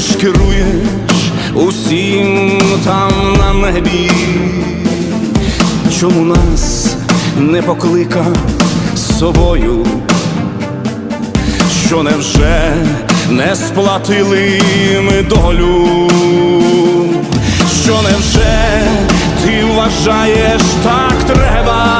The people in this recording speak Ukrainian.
ж керуєш усім там на небі, чому нас не покликав з собою, що невже не сплатили ми долю, що невже ти вважаєш так треба?